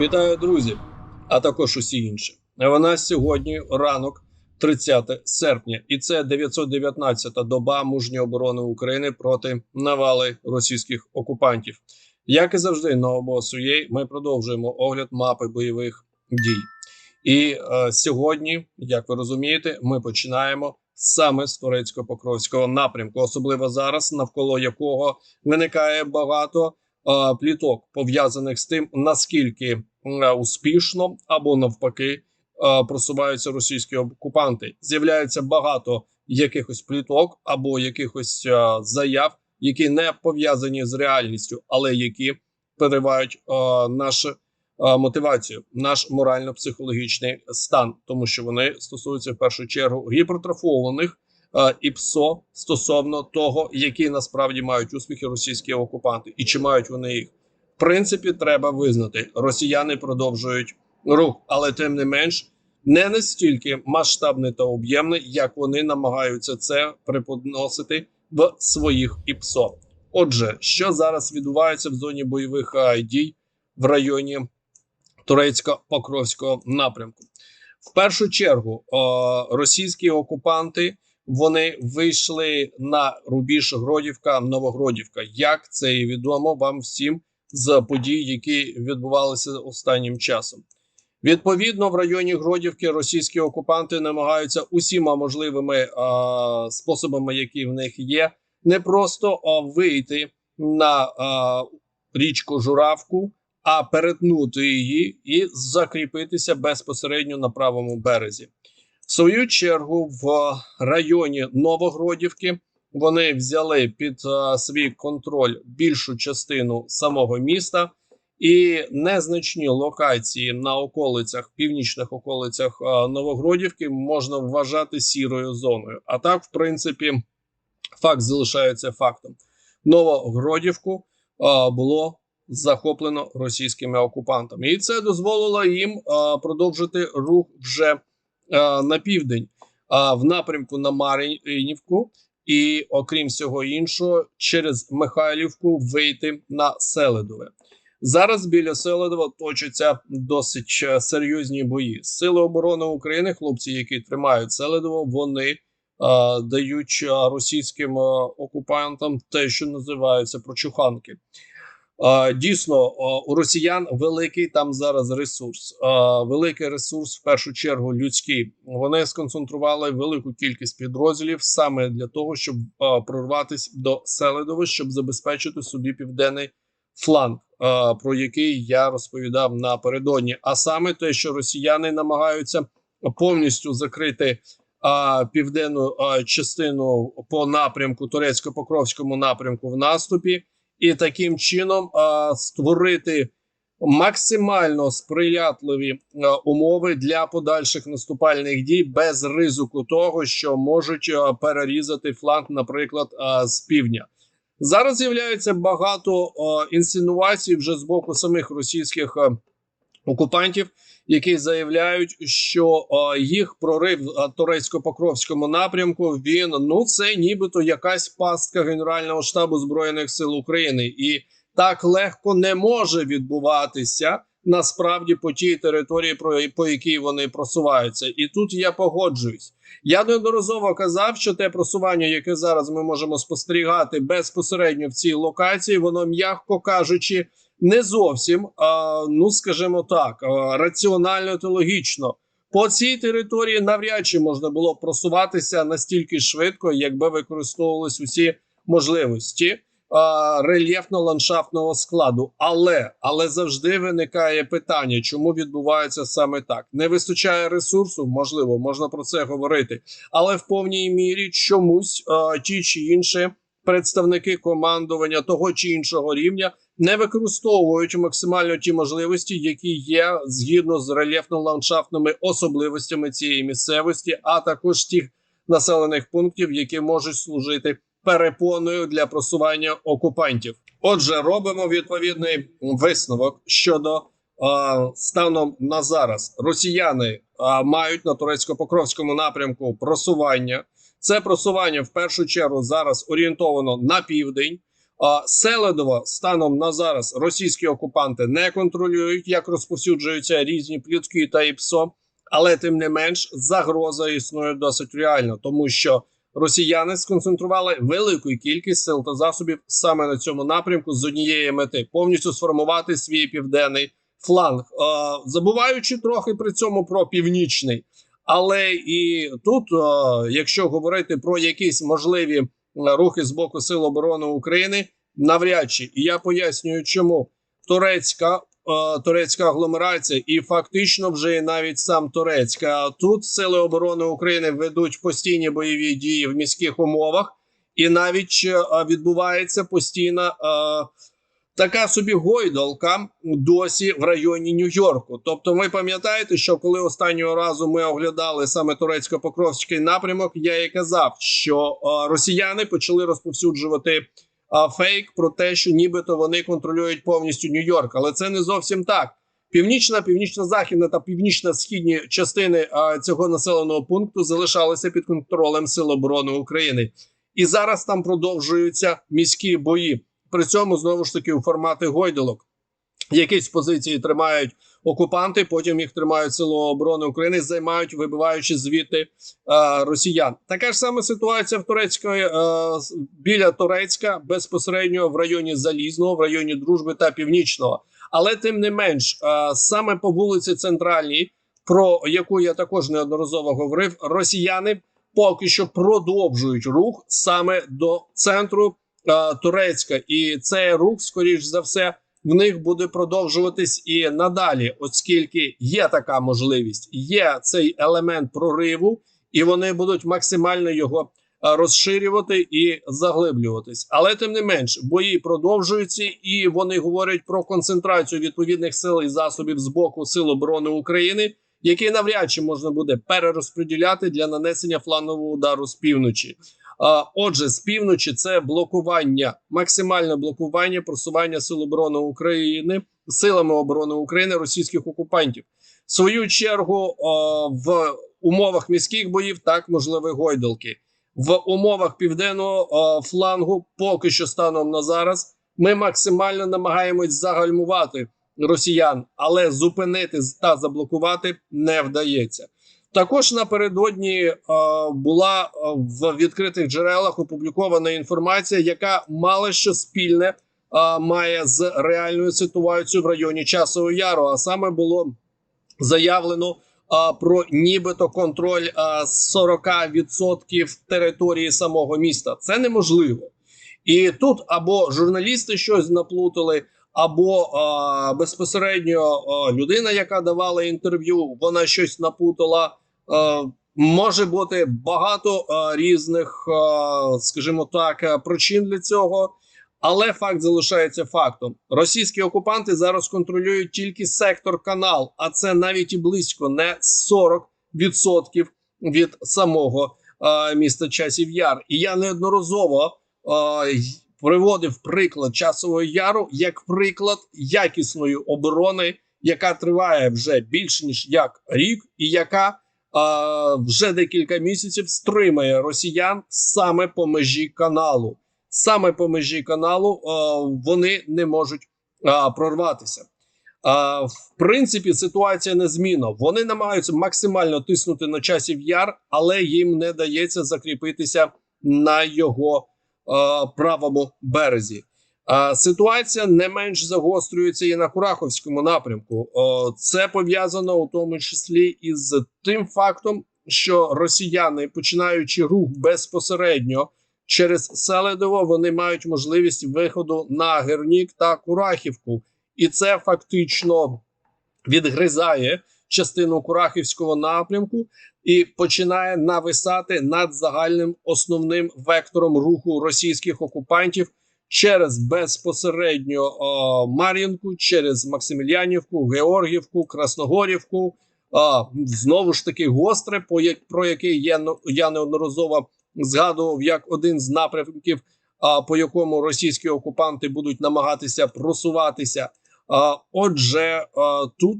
Вітаю, друзі, а також усі інші. Вона сьогодні ранок, 30 серпня, і це 919-та доба мужньої оборони України проти навали російських окупантів. Як і завжди, на обосує ми продовжуємо огляд мапи бойових дій. І е, сьогодні, як ви розумієте, ми починаємо саме з турецько-покровського напрямку, особливо зараз, навколо якого виникає багато е, пліток, пов'язаних з тим, наскільки успішно або навпаки е, просуваються російські окупанти. З'являється багато якихось пліток або якихось е, заяв, які не пов'язані з реальністю, але які переривають е, нашу е, мотивацію, наш морально-психологічний стан, тому що вони стосуються в першу чергу гіпертрофованих е, і ПСО стосовно того, які насправді мають успіхи російські окупанти, і чи мають вони їх. Принципі, треба визнати, росіяни продовжують рух, але тим не менш не настільки масштабний та об'ємний, як вони намагаються це преподносити в своїх ІПСО. Отже, що зараз відбувається в зоні бойових дій в районі турецько-покровського напрямку? В першу чергу е, російські окупанти вони вийшли на рубіж Гродівка, Новогродівка. Як це і відомо вам всім з подій, які відбувалися останнім часом? Відповідно, в районі Гродівки російські окупанти намагаються усіма можливими е, способами, які в них є, не просто а, вийти на а, річку Журавку, а перетнути її і закріпитися безпосередньо на правому березі. В свою чергу, в районі Новогродівки вони взяли під а, свій контроль більшу частину самого міста. І незначні локації на околицях, північних околицях а, Новогродівки можна вважати сірою зоною. А так, в принципі, факт залишається фактом. Новогродівку а, було захоплено російськими окупантами, і це дозволило їм продовжити рух вже на південь, а, в напрямку на Мар'їнівку, і, окрім всього іншого, через Михайлівку вийти на Селедове. Зараз біля Селедова точаться досить е, серйозні бої. Сили оборони України, хлопці, які тримають Селедово, вони а, дають російським окупантам те, що називаються прочуханки. Дійсно, у росіян великий там зараз ресурс. Великий ресурс, в першу чергу, людський. Вони сконцентрували велику кількість підрозділів саме для того, щоб прорватися до Селедова, щоб забезпечити собі південний фланг, про який я розповідав напередодні. А саме те, що росіяни намагаються повністю закрити а, південну частину по напрямку турецько-покровському напрямку в наступі, і таким чином а, створити максимально сприятливі а, умови для подальших наступальних дій без ризику того, що можуть а, перерізати фланг, наприклад, а, з півдня. Зараз з'являється багато а, інсинуацій вже з боку самих російських а, окупантів, які заявляють, що їх прорив турецько-покровському напрямку він ну це нібито якась пастка Генерального штабу збройних сил України, і так легко не може відбуватися насправді по тій території, про по якій вони просуваються. І тут я погоджуюсь. Я неодноразово казав, що те просування, яке зараз ми можемо спостерігати безпосередньо в цій локації, воно м'яко кажучи, не зовсім, а, ну скажімо так, раціонально та логічно. По цій території навряд чи можна було просуватися настільки швидко, якби використовувались усі можливості рельєфно-ландшафтного складу. Але але завжди виникає питання, чому відбувається саме так. Не вистачає ресурсу, можливо, можна про це говорити, але в повній мірі чомусь а, ті чи інші представники командування того чи іншого рівня не використовують максимально ті можливості, які є згідно з рельєфно-ландшафтними особливостями цієї місцевості, а також тих населених пунктів, які можуть служити перепоною для просування окупантів. Отже, робимо відповідний висновок щодо станом на зараз. Росіяни мають на турецько-покровському напрямку просування. Це просування в першу чергу зараз орієнтовано на південь. Селедово станом на зараз російські окупанти не контролюють, як розповсюджуються різні плітки та ІПСО, але тим не менш загроза існує досить реально, тому що росіяни сконцентрували велику кількість сил та засобів саме на цьому напрямку з однієї мети повністю сформувати свій південний фланг, забуваючи трохи при цьому про північний. Але і тут, якщо говорити про якісь можливі рухи з боку Сил оборони України, навряд чи і я пояснюю, чому турецька е, турецька агломерація, і фактично вже навіть сам Турецька. Тут сили оборони України ведуть постійні бойові дії в міських умовах, і навіть е, відбувається постійна. Така собі гойдалка досі в районі Нью-Йорку. Тобто, ви пам'ятаєте, що коли останнього разу ми оглядали саме турецько-покровський напрямок, я і казав, що е, росіяни почали розповсюджувати е, фейк про те, що нібито вони контролюють повністю Нью-Йорк, але це не зовсім так. Північна, північно-західна та північно-східні частини е, цього населеного пункту залишалися під контролем Сил оборони України, і зараз там продовжуються міські бої. При цьому знову ж таки у формати гойдалок. Якісь позиції тримають окупанти, потім їх тримають сили оборони України, займають, вибиваючи звідти е, росіян. Така ж сама ситуація в Турецької е, біля Турецька, безпосередньо в районі Залізного, в районі Дружби та Північного. Але тим не менш, е, саме по вулиці Центральній, про яку я також неодноразово говорив, росіяни поки що продовжують рух саме до центру. Турецька, і цей рух, скоріш за все, в них буде продовжуватись і надалі, оскільки є така можливість, є цей елемент прориву, і вони будуть максимально його розширювати і заглиблюватись. Але тим не менш, бої продовжуються, і вони говорять про концентрацію відповідних сил і засобів з боку Сил оборони України, які навряд чи можна буде перерозподіляти для нанесення фланового удару з півночі. Отже, з півночі це блокування, максимальне блокування просування сил оборони України силами оборони України російських окупантів. В свою чергу в умовах міських боїв так можливі гойдалки в умовах південного флангу. Поки що станом на зараз ми максимально намагаємось загальмувати росіян, але зупинити та заблокувати не вдається. Також напередодні е, була е, в відкритих джерелах опублікована інформація, яка мало що спільне е, має з реальною ситуацією в районі Часового Яру. А саме було заявлено про нібито контроль 40% території самого міста. Це неможливо, і тут або журналісти щось наплутали. Або а, безпосередньо а, людина, яка давала інтерв'ю, вона щось напутала. Е, може бути багато е, різних, е, скажімо так, причин для цього, але факт залишається фактом: російські окупанти зараз контролюють тільки сектор канал, а це навіть і близько не 40% від самого міста Часів Яр. І я неодноразово приводив приклад часового яру як приклад якісної оборони, яка триває вже більше ніж як рік, і яка вже декілька місяців стримає росіян саме по межі каналу. Саме по межі каналу вони не можуть прорватися. В принципі, ситуація незмінна. Вони намагаються максимально тиснути на часів яр, але їм не дається закріпитися на його правому березі. Ситуація не менш загострюється і на Кураховському напрямку. Це пов'язано у тому числі із тим фактом, що росіяни, починаючи рух безпосередньо через Селедово, вони мають можливість виходу на Гернік та Курахівку, і це фактично відгризає частину Курахівського напрямку і починає нависати над загальним основним вектором руху російських окупантів через безпосередньо о, Мар'їнку, через Максимілянівку, Георгівку, Красногорівку. А, знову ж таки гостре, про який я неодноразово згадував як один з напрямків, а, по якому російські окупанти будуть намагатися просуватися. Отже, тут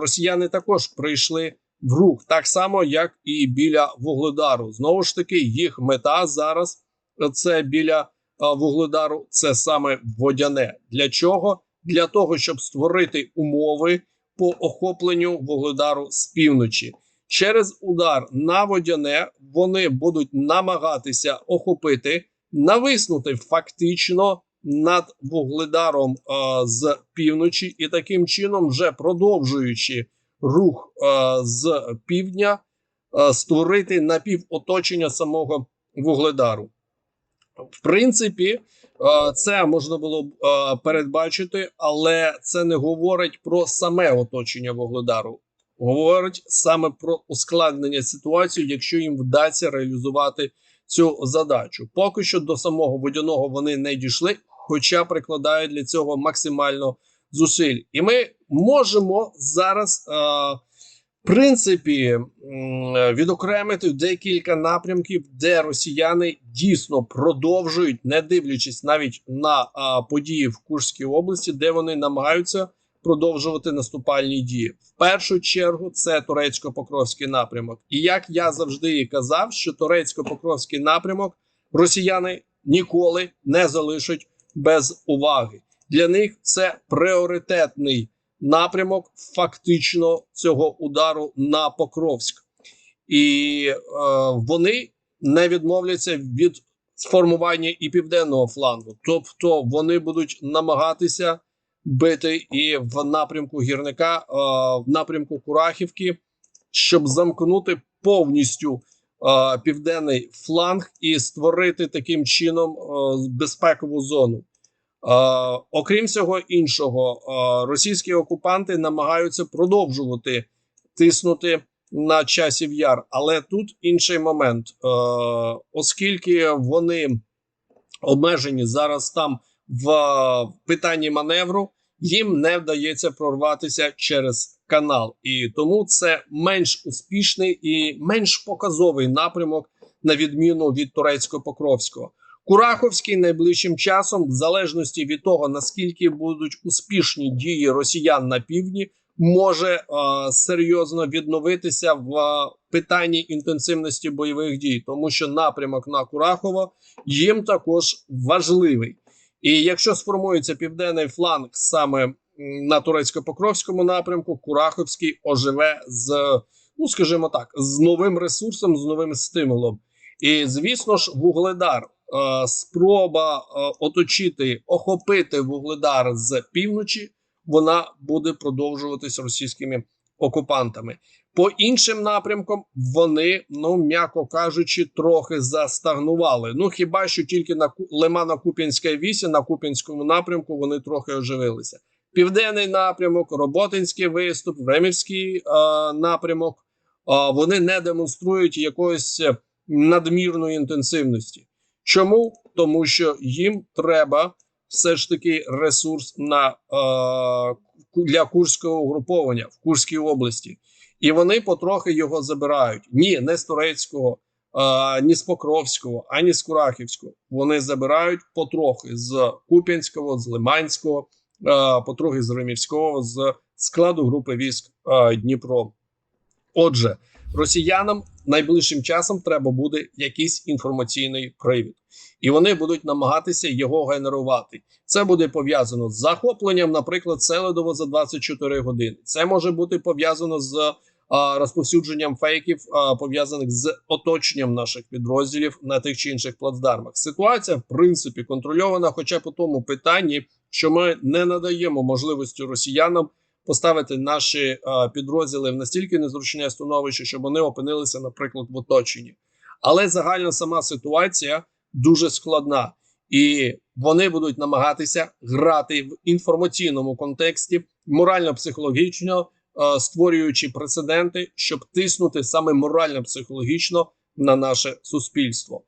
росіяни також прийшли в рух, так само як і біля Вугледару. Знову ж таки, їх мета зараз це біля вугледару це саме водяне. Для чого? Для того, щоб створити умови по охопленню вугледару з півночі. Через удар на водяне вони будуть намагатися охопити, нависнути фактично над вугледаром е, з півночі, і таким чином, вже продовжуючи рух е, з півдня, е, створити напівоточення самого вугледару. В принципі, е, це можна було б е, передбачити, але це не говорить про саме оточення вугледару. Говорить саме про ускладнення ситуації, якщо їм вдасться реалізувати цю задачу. Поки що до самого водяного вони не дійшли, хоча прикладають для цього максимально зусиль. І ми можемо зараз, е, принципі, відокремити декілька напрямків, де росіяни дійсно продовжують, не дивлячись навіть на події в Курській області, де вони намагаються продовжувати наступальні дії. В першу чергу це турецько-покровський напрямок. І як я завжди і казав, що турецько-покровський напрямок росіяни ніколи не залишать без уваги. Для них це пріоритетний напрямок фактично цього удару на Покровськ, і е, вони не відмовляться від сформування і південного флангу, тобто вони будуть намагатися бити і в напрямку гірника, е, в напрямку Курахівки, щоб замкнути повністю е, південний фланг і створити таким чином е, безпекову зону. Е, окрім всього іншого, е, російські окупанти намагаються продовжувати тиснути на часів яр, але тут інший момент, е, оскільки вони обмежені зараз там в питанні маневру, їм не вдається прорватися через канал, і тому це менш успішний і менш показовий напрямок, на відміну від турецько-покровського. Кураховський найближчим часом, в залежності від того наскільки будуть успішні дії росіян на півдні, може е, серйозно відновитися в е, питанні інтенсивності бойових дій, тому що напрямок на Курахово їм також важливий. І якщо сформується південний фланг саме на турецько-покровському напрямку, Кураховський оживе з, ну скажімо так, з новим ресурсом, з новим стимулом. І звісно ж, вугледар, спроба е, оточити, охопити вугледар з півночі, вона буде продовжуватись російськими окупантами. По іншим напрямкам вони, ну м'яко кажучи, трохи застагнували. Ну хіба що тільки на Ку- Лимано-Куп'янська вісі на Куп'янському напрямку вони трохи оживилися. Південний напрямок, Роботинський виступ, Времівський е, напрямок. е, вони не демонструють якоїсь е, надмірної інтенсивності. Чому? Тому що їм треба все ж таки ресурс на е, для курського угруповання в Курській області, і вони потрохи його забирають. Ні, не з турецького, е, ні з Покровського, ані з Курахівського. Вони забирають потрохи з Куп'янського, з Лиманського, е, потрохи з Римівського, з складу групи військ е, Дніпро. Отже, росіянам найближчим часом треба буде якийсь інформаційний привід, і вони будуть намагатися його генерувати. Це буде пов'язано з захопленням, наприклад, Селедово за 24 години. Це може бути пов'язано з розповсюдженням фейків, пов'язаних з оточенням наших підрозділів на тих чи інших плацдармах. Ситуація, в принципі, контрольована, хоча по тому питанні, що ми не надаємо можливості росіянам поставити наші е, підрозділи в настільки незручне становище, щоб вони опинилися, наприклад, в оточенні. Але загальна сама ситуація дуже складна, і вони будуть намагатися грати в інформаційному контексті, морально-психологічно е, створюючи прецеденти, щоб тиснути саме морально-психологічно на наше суспільство.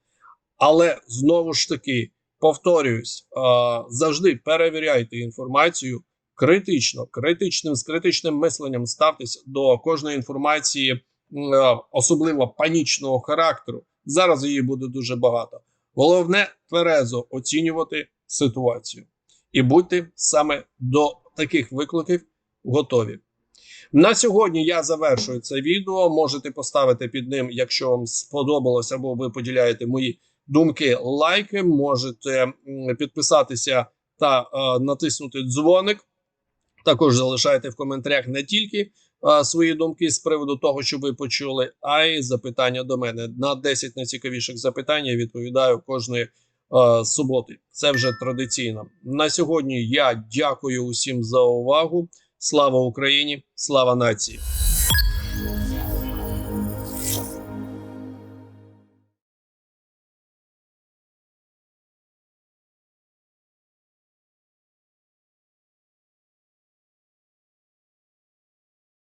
Але знову ж таки повторююсь, е, завжди перевіряйте інформацію критично, критичним з критичним мисленням ставтеся до кожної інформації, е, особливо панічного характеру. Зараз її буде дуже багато. Головне тверезо оцінювати ситуацію і будьте саме до таких викликів готові. На сьогодні я завершую це відео. Можете поставити під ним, якщо вам сподобалось або ви поділяєте мої думки лайки. Можете підписатися та е, натиснути дзвоник. Також залишайте в коментарях не тільки а, свої думки з приводу того, що ви почули, а й запитання до мене. На 10 найцікавіших запитань я відповідаю кожної а, суботи. Це вже традиційно. На сьогодні я дякую усім за увагу. Слава Україні! Слава нації!